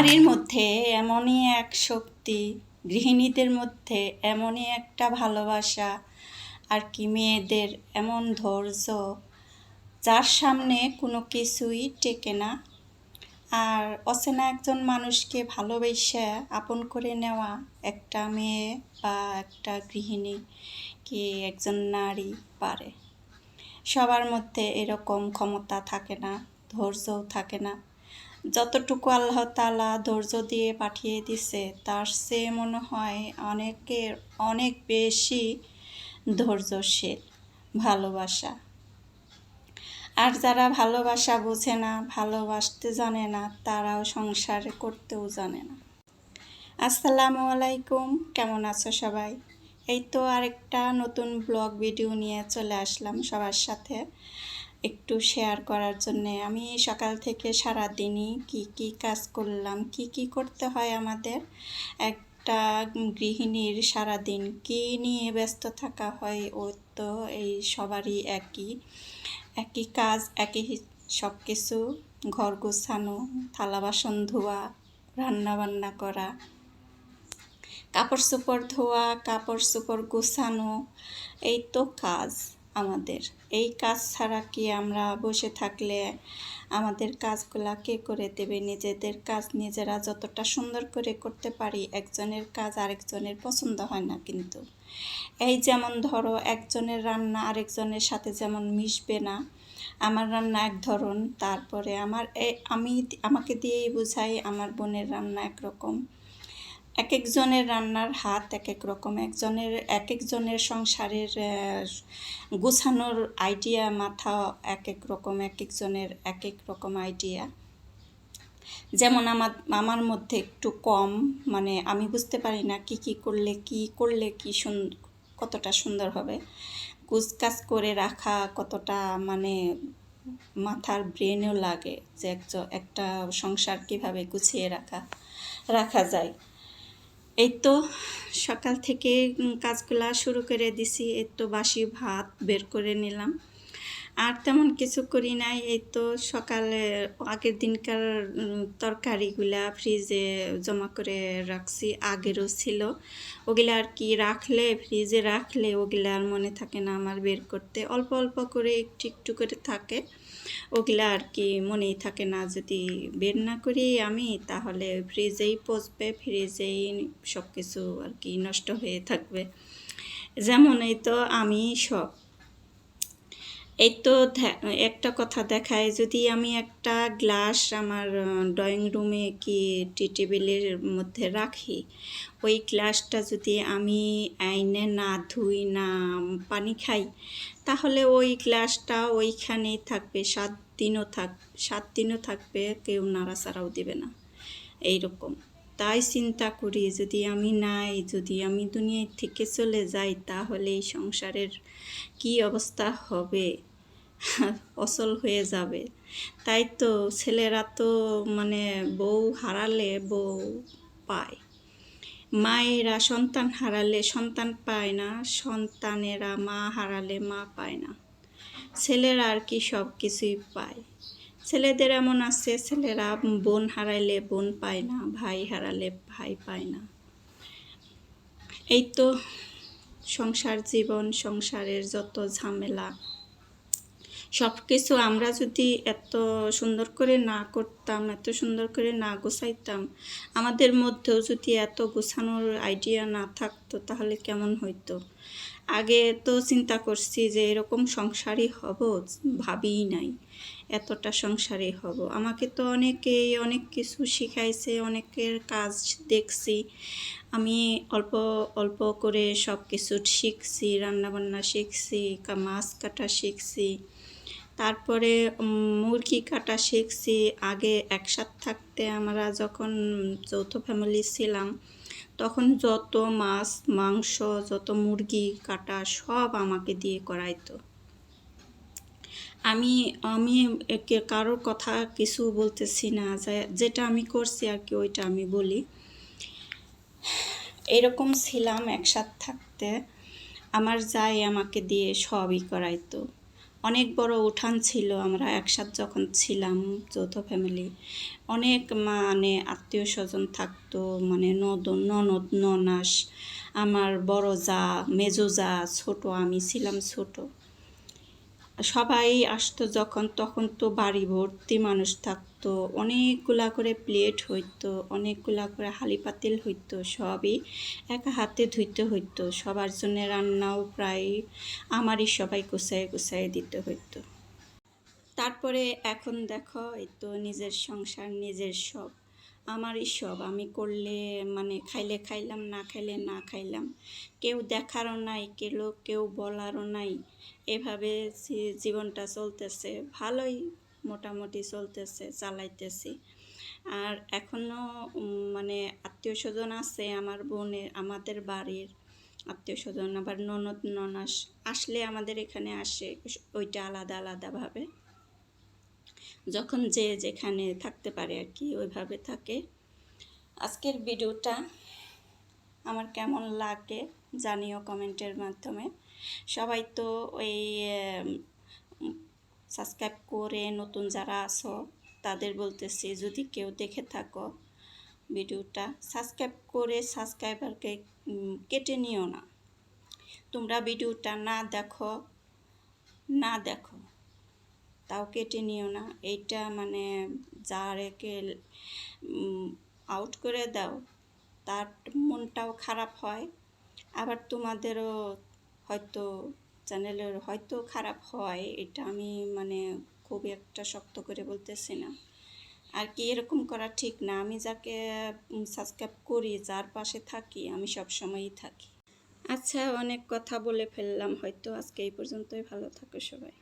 নারীর মধ্যে এমনই এক শক্তি, গৃহিণীদের মধ্যে এমনই একটা ভালোবাসা, আর কি মেয়েদের এমন ধৈর্য, যার সামনে কোনো কিছুই টেকে না। আর অচেনা একজন মানুষকে ভালোবেসে আপন করে নেওয়া একটা মেয়ে বা একটা গৃহিণী কি একজন নারী পারে? সবার মধ্যে এরকম ক্ষমতা থাকে না, ধৈর্যও থাকে না। যতটুকু আল্লাহ তালা ধৈর্য দিয়ে পাঠিয়ে দিছে, তার সে মনে হয় অনেকের অনেক বেশি ধৈর্যশীল, ভালোবাসা। আর যারা ভালোবাসা বোঝে না, ভালোবাসতে জানে না, তারাও সংসার করতেও জানে না। আসসালামু আলাইকুম, কেমন আছো সবাই? এই তো আরেকটা নতুন ব্লগ ভিডিও নিয়ে চলে আসলাম সবার সাথে। একটু শেয়ার করার জন্যে। আমি সকাল থেকে সারা দিনই কি কি কাজ করলাম, কি কি করতে হয় আমাদের? একটা গৃহিণীর সারা দিন কী নিয়ে ব্যস্ত থাকা হয়, ও তো এই সবারই একই। একই কাজ, একই সব কিছু ঘর গোছানো, থালা বাসন ধোয়া, রান্না বান্না করা, কাপড় চোপড় ধোয়া, কাপড় চোপড় গোছানো, এই তো কাজ। আমাদের। এই কাজ ছাড়া কি আমরা বসে থাকলে আমাদের কাজগুলা কে করে দেবে? নিজেদের কাজ নিজেরা যতটা সুন্দর করে করতে পারি, একজনের কাজ আরেকজনের পছন্দ হয় না কিন্তু। এই যেমন ধরো, একজনের রান্না আরেকজনের সাথে যেমন মিশবে না। আমার রান্না এক ধরন, তারপরে আমার আমি আমাকে দিয়েই বোঝাই, আমার বোনের রান্না একরকম। এক একজনের রান্নার হাত এক এক রকম, একজনের এক একজনের সংসারের গুছানোর আইডিয়া মাথা এক এক রকম এক একজনের এক এক রকম আইডিয়া যেমন আমার আমার মধ্যে একটু কম মানে আমি বুঝতে পারি না কি কি করলে কি করলে কি কতটা সুন্দর হবে। কুচকাজ করে রাখা কতটা মানে মাথার ব্রেনও লাগে যে একটা সংসার কীভাবে গুছিয়ে রাখা রাখা যায়। এই তো সকাল থেকে কাজগুলা শুরু করে দিছি। এই তো বাসি ভাত বের করে নিলাম। আর তেমন কিছু করি নাই। এই তো সকালে আগের দিনকার তরকারিগুলা ফ্রিজে জমা করে রাখছি, আগেরও ছিল। ওগুলা আর কি রাখলে ফ্রিজে রাখলে ওগুলা আর মনে থাকে না আমার বের করতে। অল্প অল্প করে একটু একটু করে থাকে। ওগুলা আর কি মনেই থাকে না, যদি বের না করি আমি, তাহলে ফ্রিজেই পচবে ফ্রিজেই সব কিছু আর কি নষ্ট হয়ে থাকবে। যেমন এই তো আমি সব এই তো একটা কথা দেখায়, যদি আমি একটা গ্লাস আমার ড্রয়িং রুমে কি টি টেবিলের মধ্যে রাখি, ওই গ্লাসটা যদি আমি আইনে না ধুই, না পানি খাই, তাহলে ওই গ্লাসটা ওইখানেই থাকবে, সাত দিনও থাক, সাত দিনও থাকবে, কেউ নাড়াচাড়াও দেবে না। এইরকম। তাই চিন্তা করি, যদি আমি নাই, যদি আমি দুনিয়ায় থেকে চলে যাই, তাহলে এই সংসারের কি অবস্থা হবে? অচল হয়ে যাবে। তাই তো ছেলেরা তো মানে বউ হারালে বউ পায়। মায়েরা সন্তান হারালে সন্তান পায় না, সন্তানেরা মা হারালে মা পায় না। ছেলেরা আর কি সব কিছুই পায়। ছেলেদের এমন আছে, ছেলেরা বোন হারাইলে বোন পায় না, ভাই হারালে ভাই পায় না। এই তো সংসার জীবন, সংসারের যত ঝামেলা সব কিছু আমরা যদি এত সুন্দর করে না করতাম, এত সুন্দর করে না গোছাইতাম, আমাদের মধ্যেও যদি এত গোছানোর আইডিয়া না থাকতো, তাহলে কেমন হইতো? আগে তো চিন্তা করছি যে এরকম সংসারই হব, ভাবিই নাই এতটা সংসারই হব। আমাকে তো অনেকেই অনেক কিছু শিখাইছে, অনেকের কাজ দেখছি। আমি অল্প অল্প করে সব কিছু শিখছি, রান্নাবান্না শিখছি মাছ কাটা শিখছি। তারপরে মুরগি কাটা শিখছি। আগে একসাথে থাকতে আমরা যখন যৌথ ফ্যামিলি ছিলাম, তখন যত মাছ, মাংস, যত মুরগি কাটা সব আমাকে দিয়ে করাইতো। আমি আমি কারোর কথা কিছু বলতেছি না যেটা আমি করছি আর কি, ওইটা আমি বলি। এরকম ছিলাম একসাথে থাকতে। আমার যাই আমাকে দিয়ে সবই করাইতো। অনেক বড় উঠান ছিল, আমরা একসাথে যখন ছিলাম যৌথ ফ্যামিলি অনেক মানে আত্মীয় স্বজন থাকতো মানে নদ, ননদ, ননাস, আমার বড় যা, মেজো যা, ছোট, আমি ছিলাম ছোট। সবাই আসতো যখন, তখন তো বাড়ি ভর্তি মানুষ থাকতো। অনেকগুলা করে প্লেট হইতো, অনেকগুলা করে হালি পাতিল হইতো, সবই একা হাতে ধুইতে হইতো। সবার জন্য রান্নাও প্রায় আমারই সবাই গুছাই গুছাই দিতে হইতো। তারপরে এখন দেখো, এই তো নিজের সংসার, নিজের সব। আমারই সব আমি করলে মানে খাইলে খাইলাম, না খাইলে না খাইলাম। কেউ দেখারও নাই, কেউ কেউ বলারও নাই। এভাবে জীবনটা চলতেছে, ভালোই মোটামুটি চলতেছে, চালাইতেছি। আর এখনও মানে আত্মীয় স্বজন আছে আমার বোনের, আমাদের বাড়ির আত্মীয় স্বজন, আবার ননদ, ননাস আসলে আমাদের এখানে আসে, ওইটা আলাদা, আলাদাভাবে। যখন যে যেখানে থাকতে পারে আর কি, ওইভাবে থাকে। আজকের ভিডিওটা আমার কেমন লাগে জানিও কমেন্টের মাধ্যমে। সবাই তো ওই সাবস্ক্রাইব করে নতুন যারা আছো, তাদের বলতেছি, যদি কেউ দেখে থাকো ভিডিওটা, সাবস্ক্রাইব করে সাবস্ক্রাইবারকে কেটে নিও না। তোমরা ভিডিওটা না দেখো না দেখো। তাও কেটে নিও না। এইটা মানে যারেকে আউট করে দাও, তার মনটাও খারাপ হয়। আবার তোমাদেরও হয়তো চ্যানেলের হয়তো খারাপ হয়, এটা আমি মানে খুব একটা শক্ত করে বলতেছি না। আর কি এরকম করা ঠিক না। আমি যাকে সাবস্ক্রাইব করি, যার পাশে থাকি, আমি সব সময়ই থাকি। আচ্ছা অনেক কথা বলে ফেললাম। হয়তো আজকে এই পর্যন্তই। ভালো থাকো সবাই।